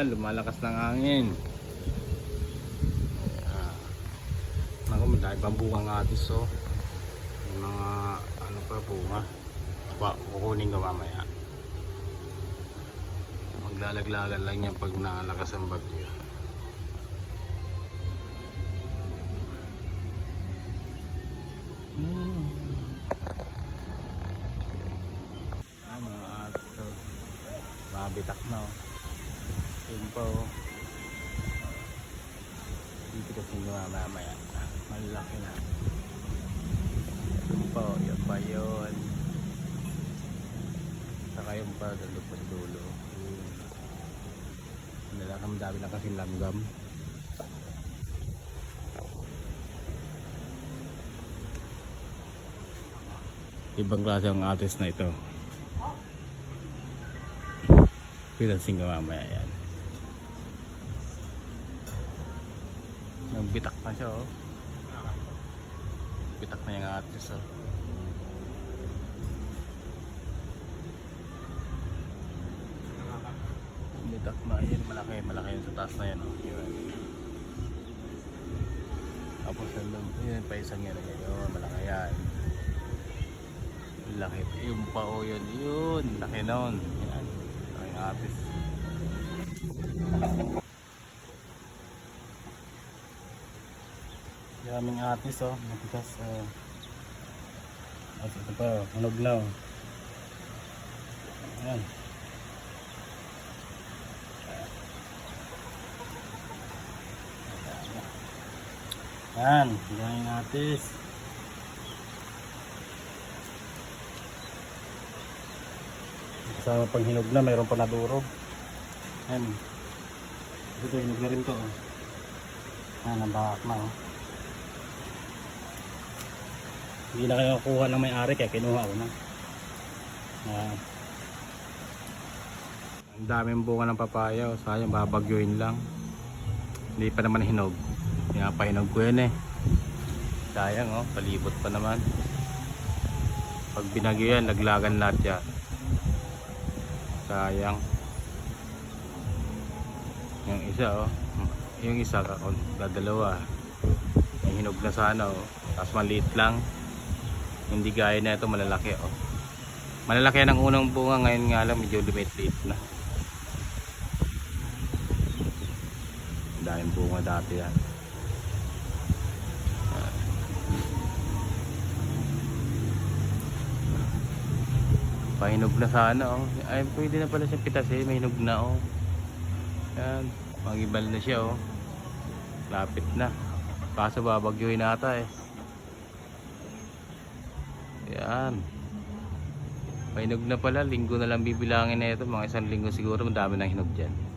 Yan, lumalakas ng hangin. Ayan. Naku, madami pang bunga nga atis oh. May mga ano pa bunga. Pa, kukunin ko mamaya. Maglalaglagan lang yan pag nakalakas ang bagyo. Hmm. Ah, mga ato. Mabitak na oh. Yun oh. Dito kasi nga mamaya. Malaki na. Yun pa oh. Yun pa yun. Saka yung pa pa sa dulo. Yun. Nalakam dami na kasi langgam. Ibang klase ang atis na ito. Pinansin ko mamaya yan. Nagbitak na siya oh. Bitak na yung atis oh. Bitak na yun. Malaki, malaki yun sa taas na yan oh. Yun. Tapos loob, yun pa isang yan. Yun, malaki yan. Laki. Yung pa oh yun. Yun, laki nun. Yan. Laki ng Daming atis oh, matigas oh. At ito pa, oh, na oh. Ayan. Ayan, daming atis. Kasama pang hinog na, mayroon pa nadurog. Ayan. Ito, hinog na rin to oh. Ayan, nabakak na oh. Hindi na kayo kuha ng may-ari kaya kinuha ko na. Ah. Ang daming bunga ng papaya, oh. sayang babagyuin lang. Hindi pa naman hinog. Kaya pa hinog ko yun eh. Sayang oh, palibot pa naman. Pag binagyo yan, naglagan lahat yan. Sayang. Yung isa oh, yung isa dadalawa. May hinog na sana oh. Tapos maliit lang hindi gaya na ito malalaki oh. malalaki ang unang bunga ngayon nga lang medyo lumit-lit na daming bunga dati yan Ah. pahinog na sana oh. ay pwede na pala siya pitas eh may hinog na oh. yan magibal na siya oh. lapit na kaso babagyuhin nata eh yan. Mainog na pala. Linggo na lang bibilangin na ito. Mga isang linggo siguro. Madami nang hinog dyan.